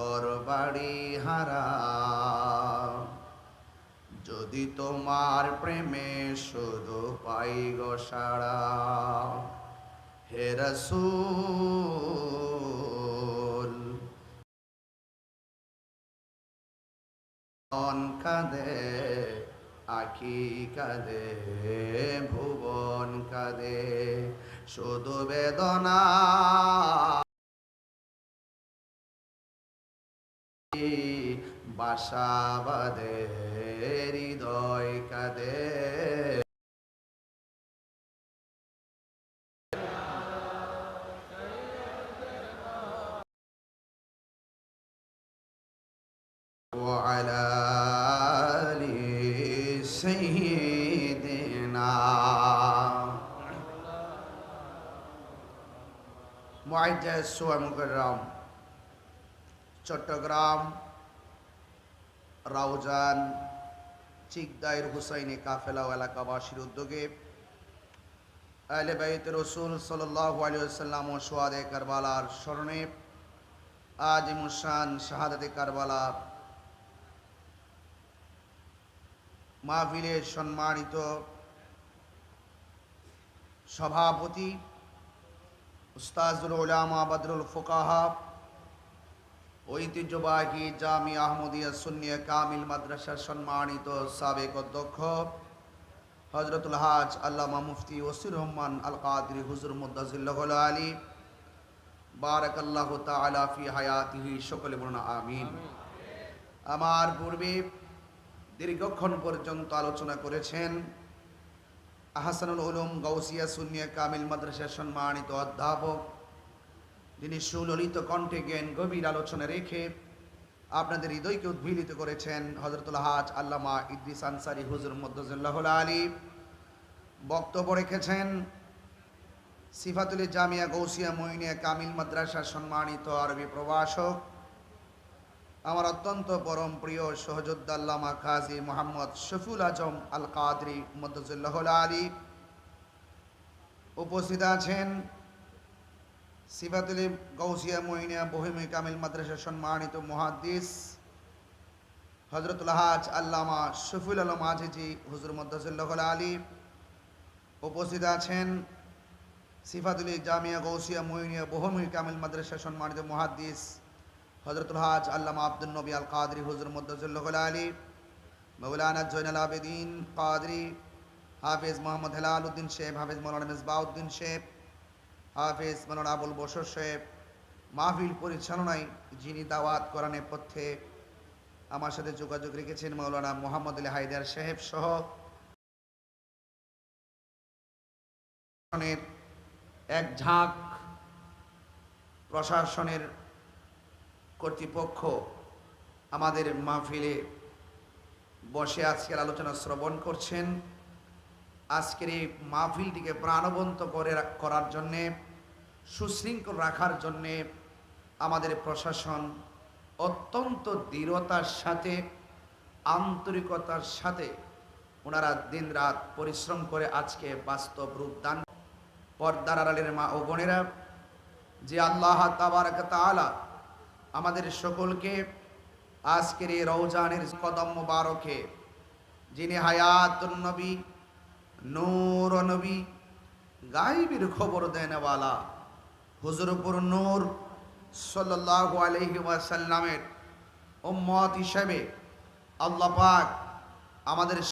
ঘর বাড়ি হারা। যদি তোমার প্রেমে শুধু পাই গো সারা হে রসুল, মন কাঁদে, আখি কাঁদে, ভুবন কাঁদে, শুধু বেদনা বাসা বাদে হৃদয় কাঁদে وعلى آل سيدنا মুআজ্জাজ সোয়া মুকররম চট্টগ্রাম, রাউজান, চিকদাইর হুসাইনি কাফেলা এলাকাবাসীর উদ্যোগে আহলে বাইত রসুল সাল্লাল্লাহু আলাইহি ওয়াসাল্লাম ও সোয়াদে কারবালার স্মরণে আজ মুসান শাহাদাতে কারবালা মাহফিলের সম্মানিত সভাপতি উস্তাজুল উলামা বদরুল ফুকাহা ঐতিহ্যবাহী জামি আহমদিয়া সুন্নিয়া কামিল মাদ্রাসার সম্মানিত সাবেক অধ্যক্ষ হজরতুল হাজ আল্লামা মুফতি ওসির রহমান আল কাদরি হুজুর মুদাজিল্লাহ আলী। বারাক আল্লাহ তালা ফি হায়াতিহি, সকলে বলুন আমিন। আমার পূর্বে দীর্ঘক্ষণ পর্যন্ত আলোচনা করেছেন আহসানুল উলুম গৌসিয়া সুনিয়া কামিল মাদ্রাসার সম্মানিত অধ্যাপক যিনি সুললিত কণ্ঠে জ্ঞান গভীর আলোচনা রেখে আপনাদের হৃদয়কে উদ্ভিলিত করেছেন হজরতুল হাজ আল্লামা ইদ্রিস আনসারি হুজুর মদ্দুল্লাহ আলী। বক্তব্য রেখেছেন, সিফাতুল জামিয়া গৌসিয়া মইনিয়া কামিল মাদ্রাসার সম্মানিত আরবি প্রভাষক, আমার অত্যন্ত পরম প্রিয় সহযোদ্দাল্লামা কাজী মোহাম্মদ শফুল আজম আল কাদরি মদ্দুল্লাহ আলী। উপস্থিত আছেন সিফাতুল গৌসিয়া মইনিয়া বহিমি কামিল মাদ্রাসার সম্মানিত মুহাদ্দিস হজরতুল হাজ আল্লামা শফিউল আলম আজিজি হুজুর মদ্দুল্লাহ আলী উপস্থিত আছেন। সিফাতুল জামিয়া গৌসিয়া মইনিয়া বহমি কামিল মাদ্রাসার সম্মানিত মহাদিস হজরতুল হাজ আল্লামা আব্দুল নবী আল কাদরি হুজুর মদ্দুল্লাহ আলী, মৌলানা জৈনাল আবেদিন কাদরি, হাফিজ মোহাম্মদ হেলাল উদ্দিন শেখ, হাফিজ মৌলানা মিসবাউদ্দিন শেখ হাফিজ মৌলানা আবুল বসর সাহেব মাহফিল পরিচালনায় যিনি দাওয়াত করানের পথে আমার সাথে যোগাযোগ রেখেছেন মৌলানা মোহাম্মদ আলী হায়দার সাহেব সহ এক ঝাঁক প্রশাসনের কর্তৃপক্ষ আমাদের মাহফিলে বসে আজকের আলোচনা শ্রবণ করছেন। আজকের এই মাহফিলটিকে প্রাণবন্ত করে করার জন্যে, সুশৃঙ্খল রাখার জন্যে আমাদের প্রশাসন অত্যন্ত দৃঢ়তার সাথে, আন্তরিকতার সাথে ওনারা দিনরাত পরিশ্রম করে আজকে বাস্তব রূপ দান পর্দার আড়ালের মা ও বোনেরা, যে আল্লাহ তাবারক তাআলা আমাদের সকলকে আজকের এই রৌজানের কদম মুবারকে, যিনি হায়াতুন নবী নূর নবী গাইবের খবর দেনওয়ালা। হুজুরপুর নূর সাল্লাহ আলহি ওয়াসাল্লামের উম্মত হিসেবে আল্লাহ পাক আমাদের